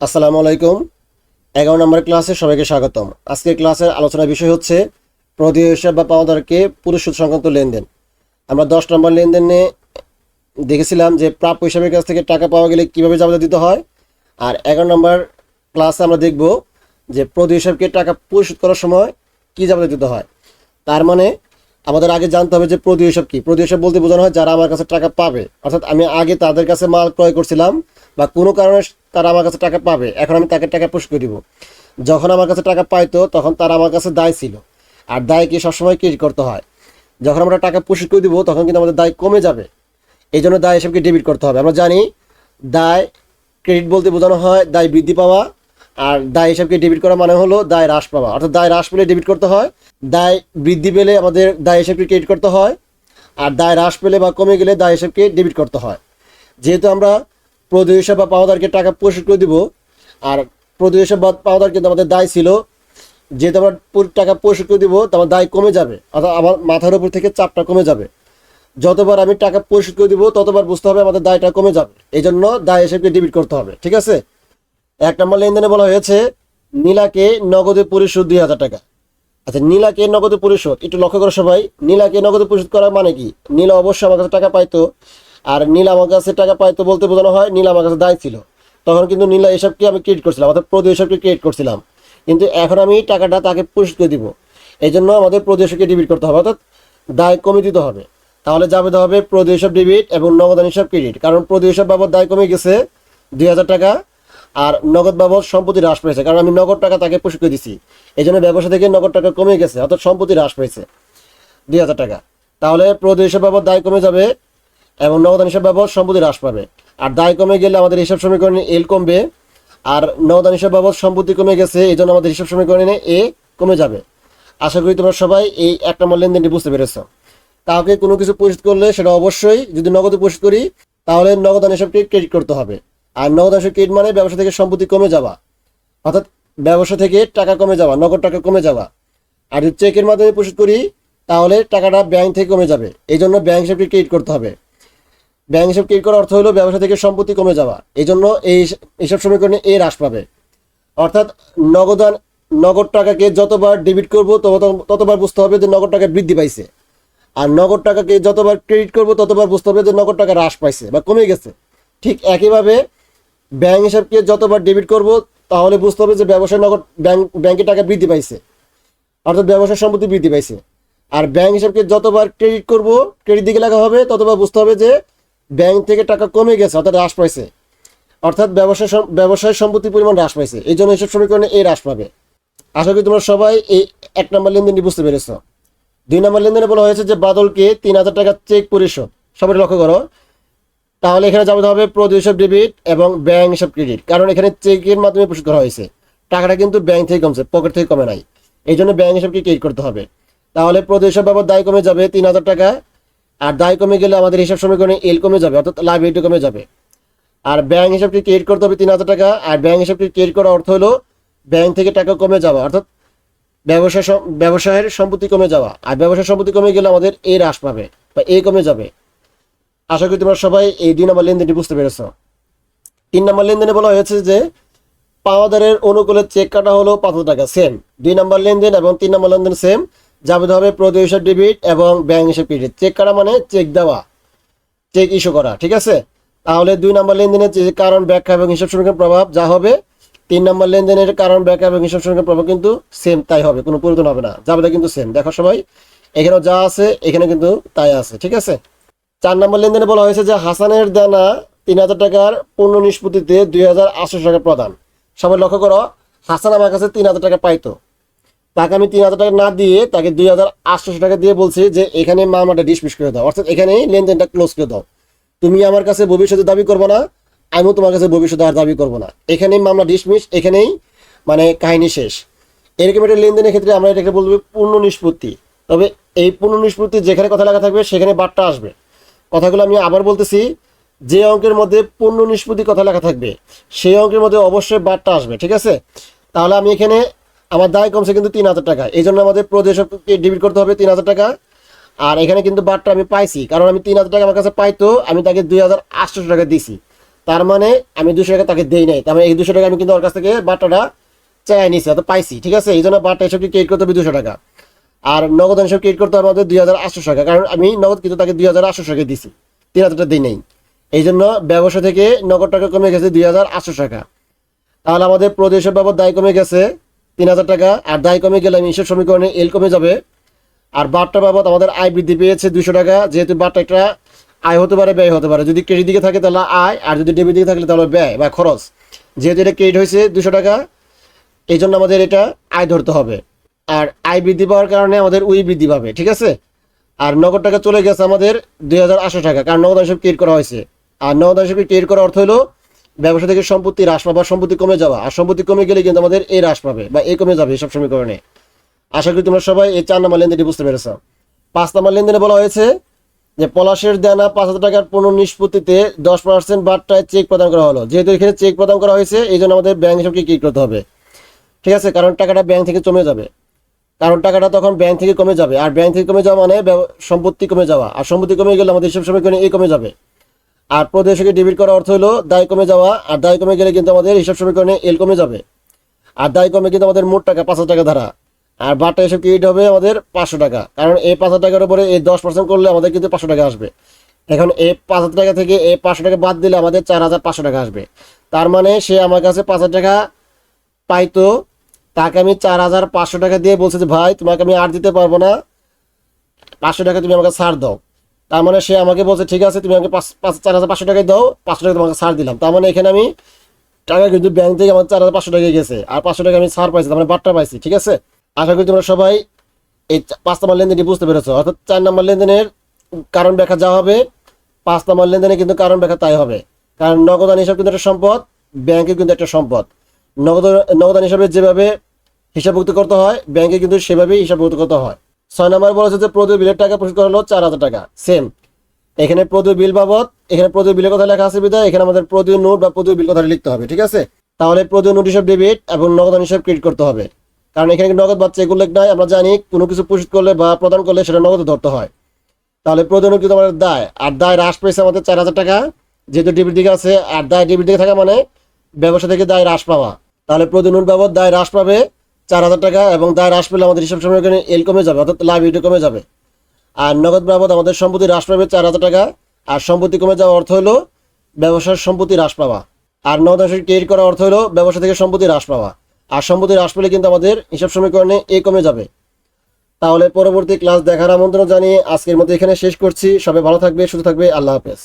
আসসালামু আলাইকুম। এগারো নম্বর ক্লাসে সবাইকে স্বাগতম। আজকের ক্লাসের আলোচনার বিষয় হচ্ছে প্রদেয় হিসাব বা পাওনাদারকে পুরুষ সুদ সংক্রান্ত লেনদেন। আমরা দশ নম্বর লেনদেনে দেখেছিলাম যে প্রাপ্য হিসাবের কাছ থেকে টাকা পাওয়া গেলে কীভাবে জাবেদা দিতে হয়। আর এগারো নম্বর ক্লাসে আমরা দেখব যে প্রদেয় হিসাবকে টাকা পরিশোধ করার সময় কী জাবেদা দিতে হয়। তার মানে আমাদের আগে জানতে হবে যে প্রদেয় হিসাব কি। প্রদেয় হিসাব বলতে বোঝানো হয় যারা আমার কাছে টাকা পাবে। অর্থাৎ আমি আগে তাদের কাছে মাল ক্রয় করছিলাম। বা কোনো কারণে তারা আমার কাছে টাকা পাবে, এখন আমি তাকে টাকা পুষ করে দিব। যখন আমার কাছে টাকা পাইতো, তখন তারা আমার কাছে দায় ছিল। আর দায় কি সবসময় কি করতে হয়? যখন আমরা টাকা পুষ করে দিব, তখন কিন্তু আমাদের দায় কমে যাবে। এই জন্য দায় হিসাবকে ডেবিট করতে হবে। আমরা জানি, দায় ক্রেডিট বলতে বোঝানো হয় দায় বৃদ্ধি পাওয়া, আর দায় হিসাবকে ডেবিট করা মানে হলো দায় হ্রাস পাওয়া। অর্থাৎ দায় হ্রাস পেলে ডেবিট করতে হয়, দায় বৃদ্ধি পেলে আমাদের দায় হিসাবকে ক্রেডিট করতে হয়, আর দায় হ্রাস পেলে বা কমে গেলে দায় হিসাবকে ডেবিট করতে হয়। যেহেতু আমরা হিসাব বা পাওয়াদারকে টাকা পরিশোধ করে দিব। আর হিসাব বা পাওয়াদার কিন্তু আমাদের দায় ছিল। যেহেতু আমরা টাকা পরিশোধ করে দিব আমার দায় কমে যাবে। অর্থাৎ আমার মাথার উপর থেকে চাপটা কমে যাবে। যতবার আমি টাকা পরিশোধ করে দিব, ততবার বুঝতে হবে আমাদের দায়টা কমে যাবে। এই জন্য দায় হিসেবে ডেবিট করতে হবে, ঠিক আছে? এক নম্বর লেনদেনে বলা হয়েছে, নীলাকে নগদে পরিশোধ দুই হাজার টাকা। আচ্ছা নীলাকে নগদে পরিশোধ, একটু লক্ষ্য করো সবাই। নীলাকে নগদে পরিশোধ করা মানে কি? নীলা অবশ্যই আমার কাছে টাকা পাইতো। আর নীলা আমার কাছে টাকা পাইতো বলতে বোঝানো হয় নীলা আমার কাছে দায় ছিল। তখন কিন্তু নীলা এসবকে আমি ক্রিয়েট করছিলাম, অর্থাৎ প্রদেয় হিসাবকে ক্রিয়েট করছিলাম। কিন্তু এখন আমি টাকাটা তাকে পরিশোধ করে দিব। এই জন্য আমাদের প্রদেশকে ডেবিট করতে হবে, অর্থাৎ দায় কমে দিতে হবে। তাহলে যাবে হবে প্রদেয় হিসাব ডেবিট এবং নগদান হিসাব ক্রেডিট কারণ প্রদেয় হিসাব বাবদ দায় কমে গেছে দুই হাজার টাকা আর নগদ বাবদ সম্পত্তি হ্রাস পেয়েছে, কারণ আমি নগদ টাকা তাকে পরিশোধ করে দিছি। এই জন্য ব্যবসা থেকে নগদ টাকা কমে গেছে, অর্থাৎ সম্পত্তি হ্রাস পেয়েছে দুই হাজার টাকা। তাহলে প্রদেয় হিসাব বাবদ দায় কমে যাবে এবং নগদান হিসাব বাবদ সম্পত্তি হ্রাস পাবে। আর দায় কমে গেলে আমাদের হিসাব সমীকরণে এল কমবে। আর নগদান হিসাব বাবদ সম্পত্তি কমে গেছে এই জন্য আমাদের হিসাব সমীকরণে এ কমে যাবে। আশা করি তোমরা সবাই এই এক নম্বর লেনদেনটি বুঝতে পেরেছ। কাউকে কোনো কিছু পরিশোধ করলে সেটা অবশ্যই যদি নগদে পরিশোধ করি, তাহলে নগদান হিসাবটি ক্রেডিট করতে হবে। আর হিসাব ক্রেডিট মানে ব্যবসা থেকে সম্পত্তি কমে যাওয়া। অর্থাৎ ব্যবসা থেকে টাকা কমে যাওয়া, নগদ টাকা কমে যাওয়া। আর যদি চেকের মাধ্যমে পরিশোধ করি, তাহলে টাকাটা ব্যাংক থেকে কমে যাবে। এই জন্য ব্যাংক হিসাবকে ক্রেডিট করতে হবে। ব্যাংক হিসাব ক্রেডিট করার অর্থ হলো ব্যবসা থেকে সম্পত্তি কমে যাওয়া। এই জন্য এই হিসাব সমীকরণে এ হ্রাস পাবে। অর্থাৎ নগদান নগদ টাকাকে যতবার ডেবিট করব তত- ততবার বুঝতে হবে যে নগদ টাকা বৃদ্ধি পাইছে। আর নগদ টাকাকে যতবার ক্রেডিট করব ততবার বুঝতে হবে যে নগদ টাকা হ্রাস পাইছে বা কমে গেছে। ঠিক একইভাবে ব্যাংক হিসাবকে যতবার ডেবিট করব তাহলে বুঝতে হবে যে ব্যবসায় নগদ ব্যাংক ব্যাংকে টাকা বৃদ্ধি পাইছে। অর্থাৎ ব্যবসার সম্পত্তি বৃদ্ধি পাইছে। আর ব্যাংক হিসাবকে যতবার ক্রেডিট করব ক্রেডিট দিকে লাগা হবে ততবার বুঝতে হবে যে ব্যাংক থেকে টাকা কমে গেছে, অর্থাৎ হ্রাস পাইছে। অর্থাৎ ব্যবসায় ব্যবসায় সম্পত্তির পরিমাণ হ্রাস পাইছে। এই জন্য হিসাব সমীকরণে এই হ্রাস পাবে। আশা করি তোমরা সবাই এই এক নম্বর লেনদেনটি বুঝতে পেরেছ। দুই নম্বর লেনদেনে বলা হয়েছে যে বাদলকে তিন হাজার টাকা চেক পরিশোধ। সবাই লক্ষ্য করো। তাহলে এখানে যাবে হবে হিসাব, ডেবিট এবং ব্যাংক, হিসাব, ক্রেডিট। কারণ এখানে চেকের মাধ্যমে পরিশোধ করা হয়েছে। টাকাটা কিন্তু ব্যাংক থেকে কমছে, পকেট থেকে কমে নাই। এই জন্য ব্যাংক হিসাবকে ক্রেডিট করতে হবে। তাহলে হিসাব বাবদ দায় কমে যাবে তিন হাজার টাকা। আর দায় কমে গেলে আমাদের হিসাব সমীকরণে এল কমে যাবে, অর্থাৎ লাইবিলিটি কমে যাবে। আর ব্যাংক হিসাবটি ক্রেডিট করতে হবে তিন হাজার টাকা, আর ব্যাংক হিসাবটি ক্রেডিট করার অর্থ হলো ব্যাংক থেকে টাকা কমে যাওয়া, অর্থাৎ ব্যবসা ব্যবসায়ের সম্পত্তি কমে যাওয়া। আর ব্যবসার সম্পত্তি কমে গেলে আমাদের এ হ্রাস পাবে, বা এ কমে যাবে। আশা করি তোমরা সবাই এই দুই নম্বর লেনদেনটি বুঝতে পেরেছ। তিন নম্বর লেনদেনে বলা হয়েছে যে, পাওয়াদারের অনুকূলে চেক কাটা হলো পাঁচশো টাকা সেম দুই নম্বর লেনদেন এবং তিন নম্বর লেনদেন সেম যাবে হবে প্রদেয় হিসাব ডেবিট এবং ব্যাংক হিসাব ক্রেডিট চেক করা মানে চেক দেওয়া চেক ইস্যু করা, ঠিক আছে? তাহলে দুই নম্বর লেনদেনের কারণ ব্যাখ্যা এবং হিসাব সমীকরণ প্রভাব যা হবে, তিন নম্বর লেনদেনের কারণ ব্যাখ্যা এবং হিসাব সমীকরণ প্রভাব কিন্তু সেম তাই হবে, কোনো পরিবর্তন হবে না। যাবে কিন্তু সেম দেখো সবাই, এখানেও যা আছে, এখানে কিন্তু তাই আছে, ঠিক আছে? চার নম্বর লেনদেনে বলা হয়েছে যে হাসানের দানা তিন হাজার টাকার পূর্ণ নিষ্পত্তিতে দুই হাজার আটশো টাকা প্রদান। সবাই লক্ষ্য করো, হাসান আমার কাছে তিন হাজার টাকা পাইতো। তাকে আমি তিন হাজার টাকা না দিয়ে তাকে দুই হাজার আটশো টাকা দিয়ে বলছি যে এখানে মামলাটা ডিসমিস করে দাও। অর্থাৎ এখানে লেনদেনটা ক্লোজ করে দাও। তুমি আমার কাছে ভবিষ্যতে দাবি করব না, আমিও তোমার কাছে ভবিষ্যতে আর দাবি করব না। এখানেই মামলা ডিসমিস এখানেই মানে কাহিনী শেষ। এরকম একটা লেনদেনের ক্ষেত্রে আমরা এটাকে বলব পূর্ণ নিষ্পত্তি। তবে এই পূর্ণ নিষ্পত্তি যেখানে কথা লেখা থাকবে সেখানে বারটা আসবে। কথাগুলো আমি আবার বলতেছি, যে অঙ্কের মধ্যে পূর্ণ নিষ্পত্তি কথা লেখা থাকবে, সেই অঙ্কের মধ্যে অবশ্যই বারটা আসবে, ঠিক আছে? তাহলে আমি এখানে আমার দায় কমছে কিন্তু তিন হাজার টাকা। এই জন্য আমাদের প্রদেশকে ডেবিট করতে হবে তিন হাজার টাকা। আর এখানে কিন্তু বারটা আমি পাইছি, কারণ আমি তিন হাজার টাকা আমার কাছে পাইতো, আমি তাকে দুই হাজার আটশো টাকা দিছি। তার মানে আমি দুশো টাকা তাকে দেই নাই। তার মানে এই দুশো টাকা আমি কিন্তু ওর কাছ থেকে বার্তাটা চাই নিছি অত পাইছি, ঠিক আছে? এই জন্য বার্তা এসব ক্রিয়েট করতে হবে দুশো টাকা। আর নগদ হিসাব ক্রিয়েট করতে হবে আমাদের দুই হাজার আটশো টাকা, কারণ আমি নগদ কিন্তু তাকে দুই হাজার আটশো টাকা দিছি, তিন হাজার টাকা দিই নেই। এই জন্য ব্যবসা থেকে নগদ টাকা কমে গেছে দুই হাজার আটশো টাকা। তাহলে আমাদের প্রদেশের বাবদ দায় কমে গেছে তিন হাজার টাকা, আর দায় কমে গেলে আমি সমীকরণে এল কমে যাবে। আর বারটা বাবদ আমাদের আয় বৃদ্ধি পেয়েছে দুশো টাকা, যেহেতু বারটা একটা আয় হতে পারে, ব্যয় হতে পারে। যদি ক্রেডিট দিকে থাকে তাহলে আয়, আর যদি ডেবিট দিকে থাকলে তাহলে ব্যয় বা খরচ। যেহেতু এটা ক্রেডিট হয়েছে দুশো টাকা, এই জন্য আমাদের এটা আয় ধরতে হবে। আর আয় বৃদ্ধি পাওয়ার কারণে আমাদের উই বৃদ্ধি পাবে, ঠিক আছে? আর নগদ টাকা চলে গেছে আমাদের দুই হাজার আটশো টাকা, কারণ নগদ হিসাব ক্রিয়েট করা হয়েছে। আর নগদ হিসাবে ক্রিয়েট করার অর্থ হলো ব্যবসা থেকে সম্পত্তি হ্রাস পাওয়া সম্পত্তি কমে যাওয়া। আর সম্পত্তি কমে গেলে কিন্তু আমাদের এই হ্রাস পাবে, বা এই কমে যাবে এসব সমীকরণে। আশা করি তোমরা সবাই এই চার নাম্বার লেনদেনটি বুঝতে পেরেছ। পাঁচ নাম্বার লেনদেনে বলা হয়েছে যে, পলাশের দেনা পাঁচ হাজার টাকার পুনঃ নিষ্পত্তিতে দশ পার্সেন্ট বারটায় চেক প্রদান করা হলো। যেহেতু এখানে চেক প্রদান করা হয়েছে, এই জন্য আমাদের ব্যাংক হিসাবকে কি করতে হবে? ঠিক আছে, কারণ টাকাটা ব্যাংক থেকে কমে যাবে। কারণ টাকাটা তখন ব্যাংক থেকে কমে যাবে। আর ব্যাংক থেকে কমে যাওয়া মানে সম্পত্তি কমে যাওয়া। আর সম্পত্তি কমে গেলে আমাদের হিসাব সমীকরণে এই কমে যাবে। আর প্রদেশকে ডেবিট করার অর্থ হলো দায় কমে যাওয়া, আর দায় কমে গেলে কিন্তু আমাদের হিসাব সমীকরণে এল কমে যাবে। আর দায় কমে কিন্তু আমাদের মোট টাকা, পাঁচ হাজার টাকা ধারা। আর বারটা এসব ক্রেডিট হবে আমাদের পাঁচশো টাকা, কারণ এই পাঁচ হাজার টাকার উপরে এই দশ পার্সেন্ট করলে আমাদের কিন্তু পাঁচশো টাকা আসবে। এখন এই পাঁচ হাজার টাকা থেকে এই পাঁচশো টাকা বাদ দিলে আমাদের চার হাজার পাঁচশো টাকা আসবে। তার মানে সে আমার কাছে পাঁচ হাজার টাকা পাইতো, তাকে আমি চার হাজার পাঁচশো টাকা দিয়ে বলছে যে, ভাই, তোমাকে আমি আর দিতে পারব না। পাঁচশো টাকা তুমি আমাকে ছাড় দাও। তার মানে সে আমাকে বলছে, ঠিক আছে, তুমি আমাকে পাঁচ চার হাজার পাঁচশো টাকায় দাও, পাঁচশো টাকা তোমাকে ছাড় দিলাম। তার মানে এখানে আমি টাকা কিন্তু ব্যাংক থেকে আমার চার হাজার পাঁচশো টাকা গেছে। আর পাঁচশো টাকা আমি ছাড় পাইছি, তার মানে বারটা পাইছি, ঠিক আছে? আশা করি তোমরা সবাই এই পাঁচ নম্বর লেনদেনটি বুঝতে পেরেছ। অর্থাৎ চার নম্বর লেনদেনের কারণ ব্যাখ্যা যা হবে, পাঁচ নম্বর লেনদেনে কিন্তু কারণ ব্যাখ্যা তাই হবে। কারণ নগদান হিসাব কিন্তু একটা সম্পদ ব্যাংকে কিন্তু একটা সম্পদ। নগদ নগদান হিসাবে যেভাবে হিসাবভুক্ত করতে হয় ব্যাংকে কিন্তু সেভাবেই হিসাবভুক্ত করতে হয়। ছয় নম্বর বলা হচ্ছে যে প্রদীয় বিলের টাকা পরিশোধ করা হলো চার হাজার টাকা। সেম এখানে প্রদীয় বিল বাবদ, এখানে প্রদীয় বিলের কথা লেখা আছে বিধায় এখানে আমাদের প্রদীয় নোট বা প্রদীয় বিল কথা লিখতে হবে, ঠিক আছে? তাহলে প্রদীয় নোট হিসাব ডেবিট এবং নগদান হিসাব ক্রেডিট করতে হবে। কারণ এখানে নগদ বা চেক উল্লেখ নাই, আমরা জানি কোনো কিছু পরিশোধ করলে বা প্রদান করলে সেটা নগদ ধরতে হয়। তাহলে প্রদীয় নোট কিন্তু আমাদের দায়। আর দায় হ্রাস পেয়েছে আমাদের চার হাজার টাকা, যেহেতু ডেবিট দিকে আছে, আর দায় ডেবিট দিকে থাকা মানে ব্যবসা থেকে দায় হ্রাস পাওয়া। তাহলে প্রতি নোট বাবদ দায় হ্রাস পাবে চার হাজার টাকা এবং দায় হ্রাস পেলে আমাদের হিসাব সময় এল কমে যাবে, অর্থাৎ লাভ লাইবিলিটি কমে যাবে। আর নগদ বাবদ আমাদের সম্পত্তি হ্রাস পাবে চার হাজার টাকা, আর সম্পত্তি কমে যাওয়ার অর্থ হলো ব্যবসার সম্পত্তি হ্রাস পাওয়া। আর নগদ হিসাব ক্রেডিট করার অর্থ হলো ব্যবসা থেকে সম্পত্তি হ্রাস পাওয়া। আর সম্পত্তি হ্রাস পেলে কিন্তু আমাদের হিসাব সমীকরণে এ কমে যাবে। তাহলে পরবর্তী ক্লাস দেখার আমন্ত্রণ জানিয়ে আজকের মতো এখানে শেষ করছি। সবাই ভালো থাকবে, সুস্থ থাকবে, আল্লাহ হাফেজ।